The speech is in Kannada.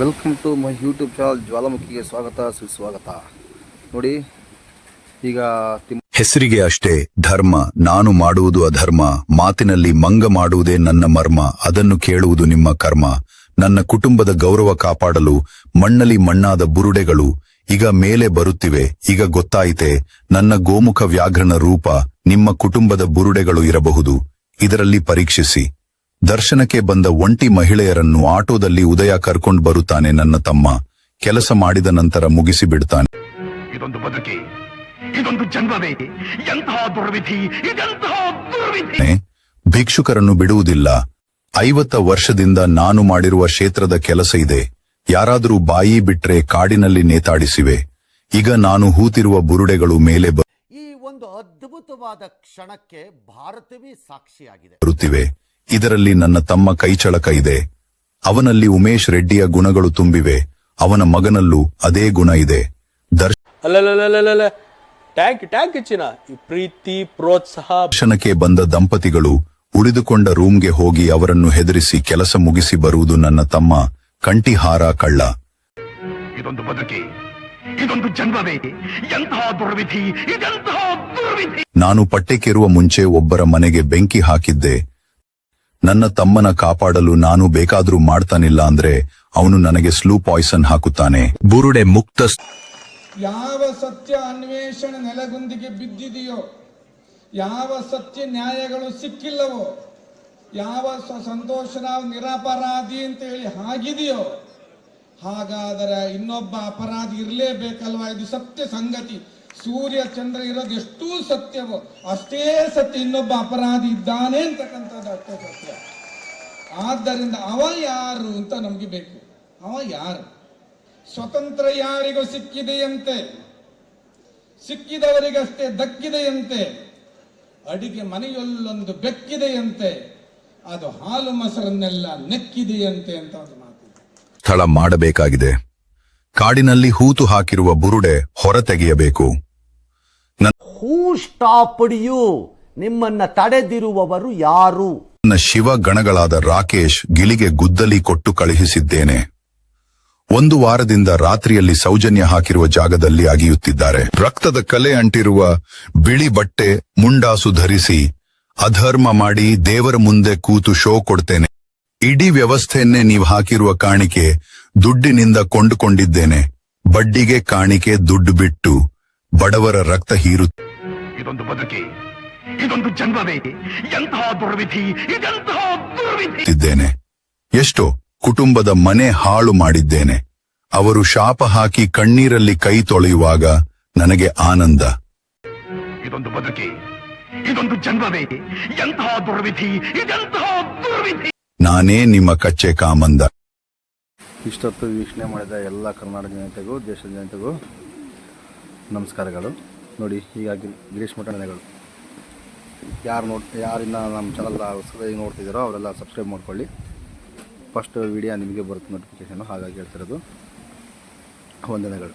Welcome to my YouTube channel ಜ್ವಾಲಾಮುಖಿಗೆ ಸ್ವಾಗತ ಸುಸ್ವಾಗತ ನೋಡಿ, ಈಗ ಹೆಸರಿಗೆ ಅಷ್ಟೇ ಧರ್ಮ, ನಾನು ಮಾಡುವುದು ಅಧರ್ಮ, ಮಾತಿನಲ್ಲಿ ಮಂಗ ಮಾಡುವುದೇ ನನ್ನ ಮರ್ಮ, ಅದನ್ನು ಕೇಳುವುದು ನಿಮ್ಮ ಕರ್ಮ. ನನ್ನ ಕುಟುಂಬದ ಗೌರವ ಕಾಪಾಡಲು, ಮಣ್ಣಲ್ಲಿ ಮಣ್ಣಾದ ಬುರುಡೆಗಳು, ಈಗ ಮೇಲೆ ಬರುತ್ತಿವೆ, ಈಗ ಗೊತ್ತಾಯಿತೆ, ನನ್ನ ಗೋಮುಖ ವ್ಯಾಘ್ರನ ರೂಪ, ನಿಮ್ಮ ಕುಟುಂಬದ ಬುರುಡೆಗಳು ಇರಬಹುದು. ಇದರಲ್ಲಿ ಪರೀಕ್ಷಿಸಿ. ದರ್ಶನಕ್ಕೆ ಬಂದ ಒಂಟಿ ಮಹಿಳೆಯರನ್ನು ಆಟೋದಲ್ಲಿ ಉದಯ ಕರ್ಕೊಂಡು ಬರುತ್ತಾನೆ ನನ್ನ ತಮ್ಮ. ಕೆಲಸ ಮಾಡಿದ ನಂತರ ಮುಗಿಸಿ ಬಿಡ್ತಾನೆ. ಇದೊಂದು ಬದುಕಿ ಇದೊಂದು ಜನ್ಮವೇ ಎಂತಹ ದುರ್ವಿಧಿ ಇದೆಂತಹ ದುರ್ವಿಧಿ. ಭಿಕ್ಷುಕರನ್ನು ಬಿಡುವುದಿಲ್ಲ. ಐವತ್ತ ವರ್ಷದಿಂದ ನಾನು ಮಾಡಿರುವ ಕ್ಷೇತ್ರದ ಕೆಲಸ ಇದೆ. ಯಾರಾದರೂ ಬಾಯಿ ಬಿಟ್ರೆ ಕಾಡಿನಲ್ಲಿ ನೇತಾಡಿಸಿವೆ. ಈಗ ನಾನು ಹೂತಿರುವ ಬುರುಡೆಗಳು ಮೇಲೆ ಈ ಒಂದು ಅದ್ಭುತವಾದ ಕ್ಷಣಕ್ಕೆ ಭಾರತವೇ ಸಾಕ್ಷಿಯಾಗಿದೆ. ಬರುತ್ತಿವೆ. ಇದರಲ್ಲಿ ನನ್ನ ತಮ್ಮ ಕೈಚಳಕ ಇದೆ. ಅವನಲ್ಲಿ ಉಮೇಶ್ ರೆಡ್ಡಿಯ ಗುಣಗಳು ತುಂಬಿವೆ. ಅವನ ಮಗನಲ್ಲೂ ಅದೇ ಗುಣ ಇದೆ. ದರ್ಶ ಟ್ಯಾಂಕ್ ಟ್ಯಾಂಕ್ ಹೆಚ್ಚಿನ ಈ ಪ್ರೀತಿ ಪ್ರೋತ್ಸಾಹ. ದರ್ಶನಕ್ಕೆ ಬಂದ ದಂಪತಿಗಳು ಉಳಿದುಕೊಂಡ ರೂಮ್ಗೆ ಹೋಗಿ ಅವರನ್ನು ಹೆದರಿಸಿ ಕೆಲಸ ಮುಗಿಸಿ ಬರುವುದು ನನ್ನ ತಮ್ಮ ಕಂಠಿಹಾರ ಕಳ್ಳ. ಇದೊಂದು ಬದುಕಿ ಇದೊಂದು ಜನ್ಮವೇ ಎಂತಹ ದುರ್ವಿಧಿ ಇದೆಂತಹ ದುರ್ವಿಧಿ. ನಾನು ಪಟ್ಟೆಕೆರುವ ಮುಂಚೆ ಒಬ್ಬರ ಮನೆಗೆ ಬೆಂಕಿ ಹಾಕಿದ್ದೆ. ನನ್ನ ತಮ್ಮನ ಕಾಪಾಡಲು ನಾನು ಬೇಕಾದ್ರೂ ಮಾಡ್ತಾನಿಲ್ಲ ಅಂದ್ರೆ ಅವನು ನನಗೆ ಸ್ಲೂ ಪಾಯ್ಸನ್ ಹಾಕುತ್ತಾನೆ. ಬುರುಡೆ ಮುಕ್ತ ಯಾವ ಸತ್ಯ ಅನ್ವೇಷಣೆ ನೆಲಗುಂದಿಗೆ ಬಿದ್ದಿದೆಯೋ ಯಾವ ಸತ್ಯ ನ್ಯಾಯಗಳು ಸಿಕ್ಕಿಲ್ಲವೋ ಯಾವ ಸಂತೋಷ ನಾವು ನಿರಪರಾಧಿ ಅಂತ ಹೇಳಿ ಆಗಿದೆಯೋ ಹಾಗಾದರೆ ಇನ್ನೊಬ್ಬ ಅಪರಾಧಿ ಇರಲೇಬೇಕಲ್ವಾ? ಇದು ಸತ್ಯ ಸಂಗತಿ. ಸೂರ್ಯ ಚಂದ್ರ ಇರೋದು ಎಷ್ಟು ಸತ್ಯವೋ ಅಷ್ಟೇ ಸತ್ಯ ಇನ್ನೊಬ್ಬ ಅಪರಾಧಿ ಇದ್ದಾನೆ ಅಂತಕ್ಕಂಥದ್ದು ಅಷ್ಟೇ ಸತ್ಯ. ಆದ್ದರಿಂದ ಅವ ಯಾರು ಅಂತ ನಮಗೆ ಬೇಕು. ಅವ ಯಾರು? ಸ್ವತಂತ್ರ ಯಾರಿಗೂ ಸಿಕ್ಕಿದೆಯಂತೆ. ಸಿಕ್ಕಿದವರಿಗಷ್ಟೇ ದಕ್ಕಿದೆಯಂತೆ. ಅಡಿಗೆ ಮನೆಯಲ್ಲೊಂದು ಬೆಕ್ಕಿದೆಯಂತೆ. ಅದು ಹಾಲು ಮೊಸರನ್ನೆಲ್ಲ ನೆಕ್ಕಿದೆಯಂತೆ ಅಂತ ಒಂದು ಮಾತು. ಸ್ಥಳ ಮಾಡಬೇಕಾಗಿದೆ. ಕಾಡಿನಲ್ಲಿ ಹೂತು ಹಾಕಿರುವ ಬುರುಡೆ ಹೊರತೆಗೆಯಬೇಕು ಸ್ಟಾಪ್ಡ್ ಯು ನಿಮ್ಮನ್ನ ತಡೆದಿರುವವರು ಯಾರು? ನನ್ನ ಶಿವ ಗಣಗಳಾದ ರಾಕೇಶ್ ಗಿಳಿಗೆ ಗುದ್ದಲಿ ಕೊಟ್ಟು ಕಳುಹಿಸಿದ್ದೇನೆ. ಒಂದು ವಾರದಿಂದ ರಾತ್ರಿಯಲ್ಲಿ ಸೌಜನ್ಯ ಹಾಕಿರುವ ಜಾಗದಲ್ಲಿ ಅಗಿಯುತ್ತಿದ್ದಾರೆ. ರಕ್ತದ ಕಲೆ ಅಂಟಿರುವ ಬಿಳಿ ಬಟ್ಟೆ, ಮುಂಡಾಸು ಧರಿಸಿ ಅಧರ್ಮ ಮಾಡಿ ದೇವರ ಮುಂದೆ ಕೂತು ಶೋ ಕೊಡ್ತೇನೆ. ಇಡೀ ವ್ಯವಸ್ಥೆಯನ್ನೇ ನೀವು ಹಾಕಿರುವ ಕಾಣಿಕೆ ದುಡ್ಡಿನಿಂದ ಕೊಂಡುಕೊಂಡಿದ್ದೇನೆ. ಬಡ್ಡಿಗೆ ಕಾಣಿಕೆ ದುಡ್ಡು ಬಿಟ್ಟು ಬಡವರ ರಕ್ತ ಹೀರು ಇದೊಂದು ಬದುಕಿ ಇದೊಂದು ಜನ್ಮವೇ ಎಂತಹ ದುರ್ವಿಧಿ ಇದೆಂತಹ ದುರ್ವಿಧಿ? ಇದ್ದೇನೆ. ಎಷ್ಟೋ ಕುಟುಂಬದ ಮನೆ ಹಾಳು ಮಾಡಿದ್ದೇನೆ. ಅವರು ಶಾಪ ಹಾಕಿ ಕಣ್ಣೀರಲ್ಲಿ ಕೈ ತೊಳೆಯುವಾಗ ನನಗೆ ಆನಂದ. ಇದೊಂದು ಬದುಕಿ ಇದೊಂದು ಜನ್ಮವೇ ಎಂತಹ ದುರ್ವಿಧಿ ಇದೆಂತಹ ದುರ್ವಿಧಿ? ನಾನೇ ನಿಮ್ಮ ಕಚ್ಚೆ ಕಾಮಂದ. ಇಷ್ಟೊತ್ತು ವೀಕ್ಷಣೆ ಮಾಡಿದ ಎಲ್ಲ ಕರ್ನಾಟಕ ಜನತೆಗೂ ದೇಶದ ಜನತೆಗೂ ನಮಸ್ಕಾರಗಳು. ನೋಡಿ, ಹೀಗಾಗಿ ಗಿರೀಶ್ ಮಠ ಮನೆಗಳು ಯಾರು ನೋಡ್, ಯಾರಿಂದ ನಮ್ಮ ಚಾನಲ್ ಹೊಸದಾಗಿ ನೋಡ್ತಿದ್ದೀರೋ ಅವರೆಲ್ಲ ಸಬ್ಸ್ಕ್ರೈಬ್ ಮಾಡ್ಕೊಳ್ಳಿ. ಫಸ್ಟ್ ವಿಡಿಯೋ ನಿಮಗೆ ಬರುತ್ತೆ ನೋಟಿಫಿಕೇಷನು ಹಾಗಾಗಿ ಹೇಳ್ತಿರೋದು. ವಂದನೆಗಳು.